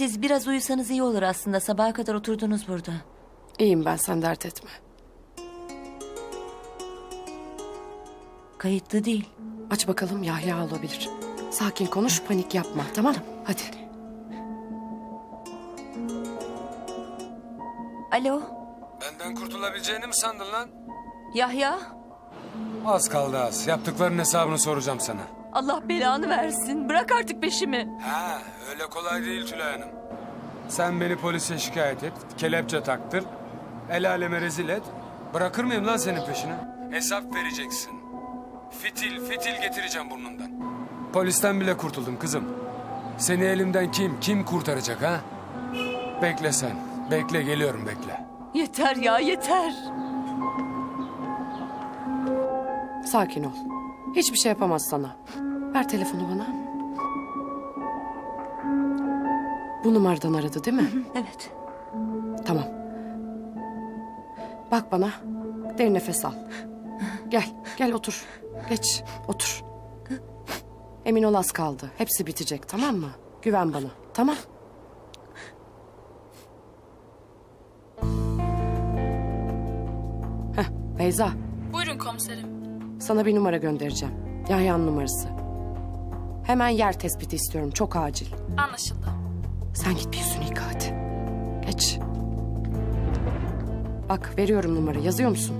Siz biraz uyusanız iyi olur aslında. Sabaha kadar oturdunuz burada. İyiyim ben sen dert etme. Kayıtlı değil. Aç bakalım Yahya olabilir. Sakin konuş panik yapma tamam Hadi. Alo, Benden kurtulabileceğini mi sandın lan? Yahya. Az kaldı az. Yaptıkların hesabını soracağım sana. Allah belanı versin. Bırak artık peşimi. Ha, öyle kolay değil Tülay Hanım. Sen beni polise şikayet et, kelepçe taktır, el aleme rezil et. Bırakır mıyım lan senin peşine? Hesap vereceksin. Fitil, fitil getireceğim burnundan. Polisten bile kurtuldum kızım. Seni elimden kim, kim kurtaracak ha? Bekle sen, bekle geliyorum bekle. Yeter ya yeter. Sakin ol. Hiçbir şey yapamaz sana. Ver telefonu bana. Bu numaradan aradı değil mi? Evet. tamam. Bak bana. Derin nefes al. Gel, gel otur. Geç, otur. Emin ol az kaldı. Hepsi bitecek tamam mı? Güven bana. Tamam. Heh, Beyza. Buyurun komiserim. Sana bir numara göndereceğim. Yahya'nın numarası. Hemen yer tespiti istiyorum. Çok acil. Anlaşıldı. Sen git bir yüzünü yıka hadi. Geç. Bak veriyorum numarayı. Yazıyor musun?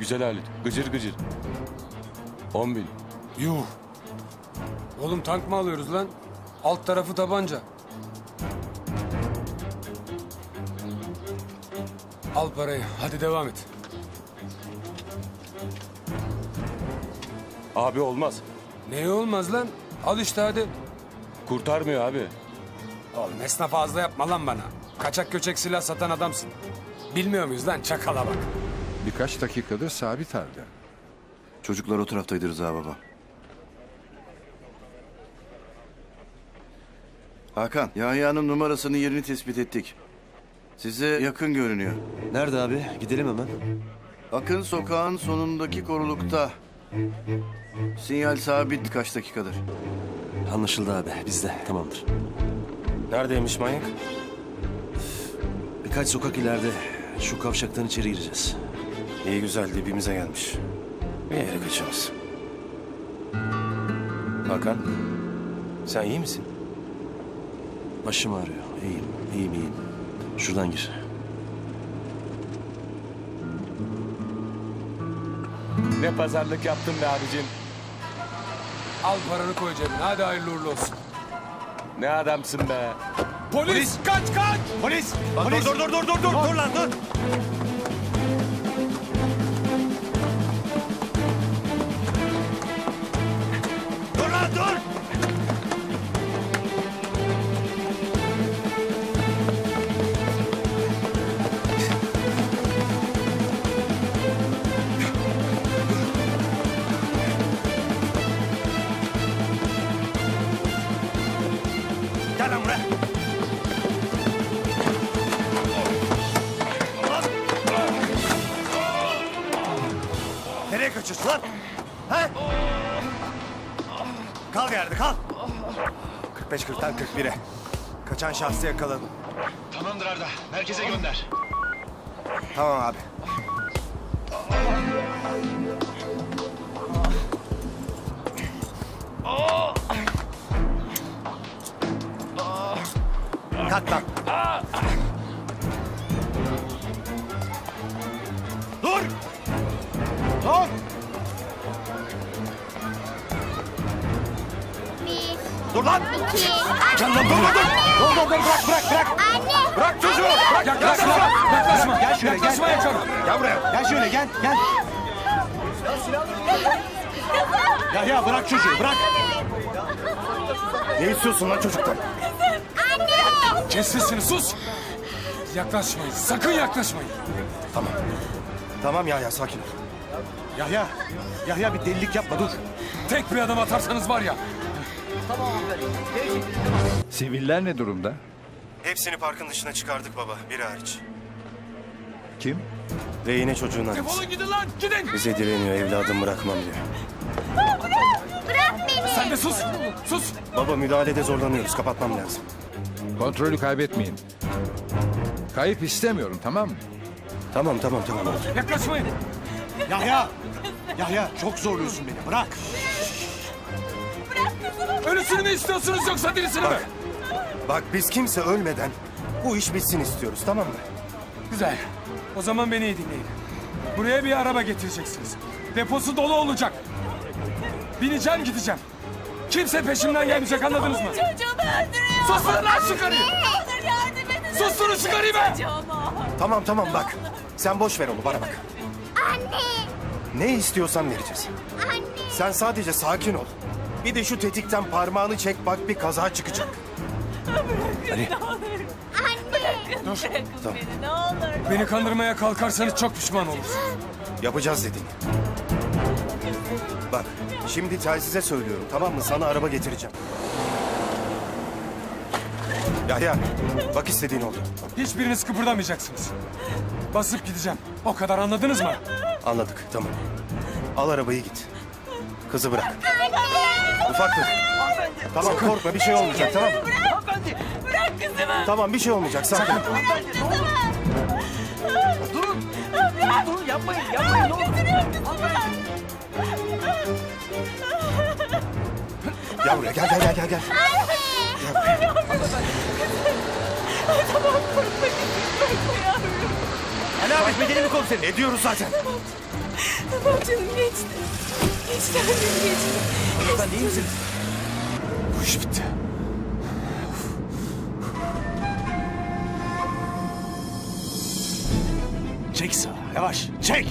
Güzel alet. Gıcır gıcır. 10 bin. Yuh. Oğlum tank mı alıyoruz lan? Alt tarafı tabanca. Al parayı. Hadi devam et. Abi olmaz. Neye olmaz lan? Al işte hadi. Kurtarmıyor abi. Oğlum esna fazla yapma lan bana. Kaçak göçek silah satan adamsın. Bilmiyor muyuz lan çakala bak. Birkaç dakikadır sabit halde. Çocuklar o taraftaydı Rıza baba. Hakan, Yahya'nın numarasının yerini tespit ettik. Size yakın görünüyor. Nerede abi? Gidelim hemen. Akın sokağın sonundaki korulukta. Sinyal sabit kaç dakikadır. Anlaşıldı abi. Bizde. Tamamdır. Neredeymiş manyak? Birkaç sokak ileride şu kavşaktan içeri gireceğiz. İyi güzel dibimize gelmiş. Bir yere kaçamaz. Hakan. Sen iyi misin? Başım ağrıyor. İyiyim. İyiyim iyiyim. Şuradan gir. Ne pazarlık yaptın be abicim. Al paranı koy cebine. Hadi hayırlı uğurlu olsun. Ne adamsın be. Polis, kaç kaç! Polis! Polis! Dur dur dur dur dur dur lan. Dur Kal yerde kal. 45-40'tan 41'e. Kaçan şahsı yakaladım. Tamamdır Arda. Merkeze gönder. Tamam abi. Kalk lan. Dur! Dur! Dur lan! Gel lan dur dur dur! Dur dur dur bırak bırak bırak! Anne! Bırak çocuğu! Bırak! Yaklaşma! Yaklaşma! Gel şöyle gel. Yaklaşma! Gel buraya. Gel şöyle gel gel. Ya ya bırak çocuğu bırak. Ne istiyorsun lan çocuktan? Kes sesini sus! Yaklaşmayın. Sakın yaklaşmayın. Tamam ya ya sakin ol. Yahya, Yahya bir delilik yapma dur. Tek bir adım atarsanız var ya. Siviller ne durumda? Hepsini parkın dışına çıkardık baba, biri hariç. Kim? Rehine çocuğun annesi. Defolun gidin lan! Gidin! Bize direniyor, evladım bırakmam diyor. Bırak beni! Sen Sen de sus. Sus. Baba müdahalede zorlanıyoruz. Kapatmam lazım. Kontrolü kaybetmeyin. Kayıp istemiyorum tamam mı? Tamam tamam tamam. Yaklaşmayın. Yahya! Yahya çok zorluyorsun beni. Bırak. Ölüsünü mü istiyorsunuz yoksa dirisini mi? Bak biz kimse ölmeden bu iş bitsin istiyoruz tamam mı? Güzel. O zaman beni iyi dinleyin. Buraya bir araba getireceksiniz. Deposu dolu olacak. Bineceğim gideceğim. Kimse peşimden gelmeyecek anladınız mı? Çocuğumu öldürüyor. Susturun lan şu karıyı. Olur yardım edin. Susturun şu karıyı be. Tamam tamam bak. Sen boş ver onu bana bak. Anne. Ne istiyorsan vereceğiz. Anne. Sen sadece sakin ol. Bir de şu tetikten parmağını çek bak bir kaza çıkacak. Hadi. Dur. Tamam. Beni ne olur. Beni kandırmaya kalkarsanız çok pişman olursunuz. Yapacağız dedin. Bak şimdi telsize söylüyorum tamam mı? Sana araba getireceğim. Yahya bak istediğin oldu. Hiçbiriniz kıpırdamayacaksınız. Basıp gideceğim. O kadar anladınız mı? Anladık tamam. Al arabayı git. Kızı bırak. Ufaklık. Tamam korkma bir şey olmayacak tamam mı? Bırak kızımı. Tamam bir şey olmayacak sakin. ol. Gel buraya gel gel gel gel. gel. Ali abi bedeli mi komiserim? Ediyoruz zaten. Tamam canım geçti. Geçti annem geçti. Sen iyi misiniz? Bu iş bitti. Çek sağa. Yavaş. Çek.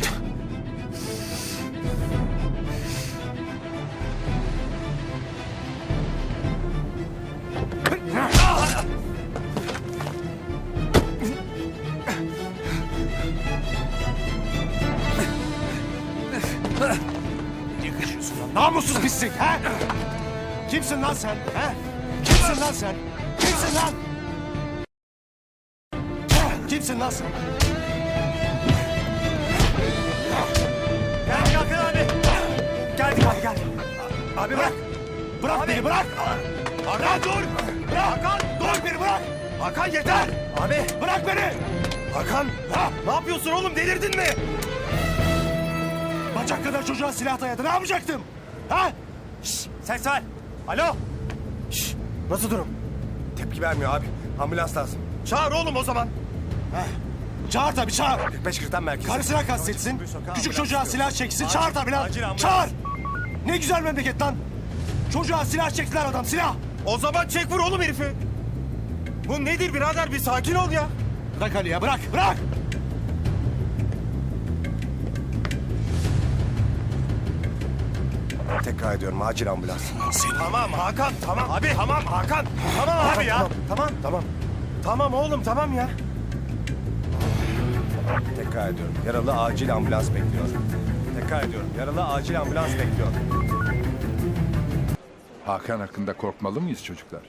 Namussuz pislik ha? Kimsin lan sen? Ha? Kimsin lan sen? Kimsin lan? Kimsin lan sen? Gel kalkın abi. Geldik abi gel. Abi bırak. Bırak beni bırak. Hakan dur. Bırak. Hakan dur beni bırak. Hakan yeter. Abi. Bırak beni. Hakan Ha? ne yapıyorsun oğlum delirdin mi? Bacak kadar çocuğa silah dayadı. Ne yapacaktım? Ha? Şşş, sen sal. Alo. Şşş, nasıl durum? Tepki vermiyor abi. Ambulans lazım. Çağır oğlum o zaman. Çağır tabii çağır. 45 kırktan merkezi. Karısına kastetsin. Küçük çocuğa silah çeksin. Acil, Çağır tabii lan. acil ambulans. Çağır. Ne güzel memleket lan. Çocuğa silah çektiler adam silah. O zaman çek vur oğlum herifi. Bu nedir birader bir sakin ol ya. Bırak Ali ya bırak bırak. Tekrar ediyorum acil ambulans. Tamam Hakan tamam. Abi tamam Hakan. Tamam abi ya. Tamam tamam tamam. Tamam oğlum tamam ya. Tekrar ediyorum. Yaralı acil ambulans bekliyor. Tekrar ediyorum. Yaralı acil ambulans bekliyor. Hakan hakkında korkmalı mıyız çocuklar?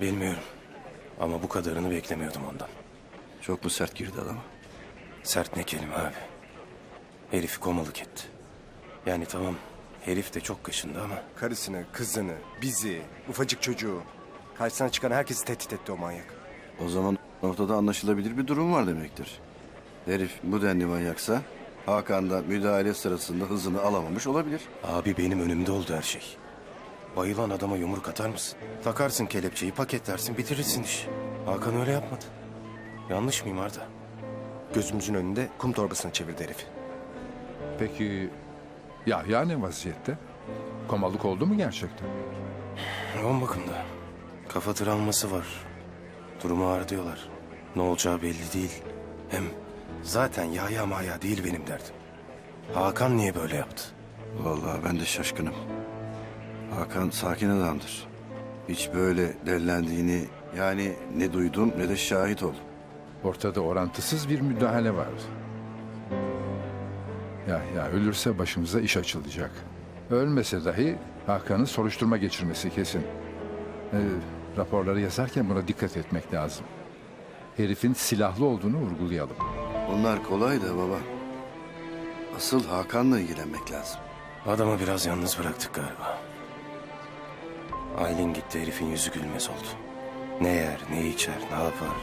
Bilmiyorum. Ama bu kadarını beklemiyordum ondan. Çok mu sert girdi adama? Sert ne kelime abi. Herifi komalık etti. Yani tamam herif de çok kaşındı ama... Karısını, kızını, bizi, ufacık çocuğu... Karşısına çıkan herkesi tehdit etti o manyak. O zaman ortada anlaşılabilir bir durum var demektir. Herif bu denli manyaksa Hakan da müdahale sırasında hızını alamamış olabilir. Abi benim önümde oldu her şey. Bayılan adama yumruk atar mısın? Takarsın kelepçeyi, paketlersin, bitirirsin iş. Hakan öyle yapmadı. Yanlış mıyım Arda? Gözümüzün önünde kum torbasını çevirdi herif. Peki Yahya ne vaziyette? Komalık oldu mu gerçekten? Yoğun bakımda. Kafa travması var. Durumu ağır diyorlar. Ne olacağı belli değil. Hem zaten yaya maya değil benim derdim. Hakan niye böyle yaptı? Vallahi ben de şaşkınım. Hakan sakin adamdır. Hiç böyle delilendiğini yani ne duydum ne de şahit oldum. Ortada orantısız bir müdahale var. Yahya ölürse başımıza iş açılacak. Ölmese dahi Hakan'ın soruşturma geçirmesi kesin. Ee, raporları yazarken buna dikkat etmek lazım. Herifin silahlı olduğunu vurgulayalım. Bunlar kolay da baba. Asıl Hakan'la ilgilenmek lazım. Adamı biraz yalnız bıraktık galiba. Aylin gitti herifin yüzü gülmez oldu. Ne yer, ne içer, ne yapar.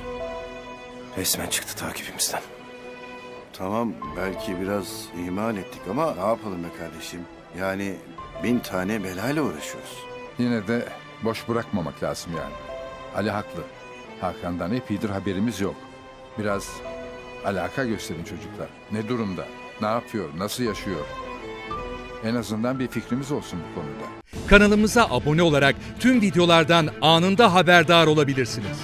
Resmen çıktı takibimizden. Tamam belki biraz ihmal ettik ama ne yapalım be kardeşim? Yani bin tane belayla uğraşıyoruz. Yine de boş bırakmamak lazım yani. Ali haklı. Hakan'dan epeydir haberimiz yok. Biraz alaka gösterin çocuklar. Ne durumda? Ne yapıyor? Nasıl yaşıyor? En azından bir fikrimiz olsun bu konuda. Kanalımıza abone olarak tüm videolardan anında haberdar olabilirsiniz.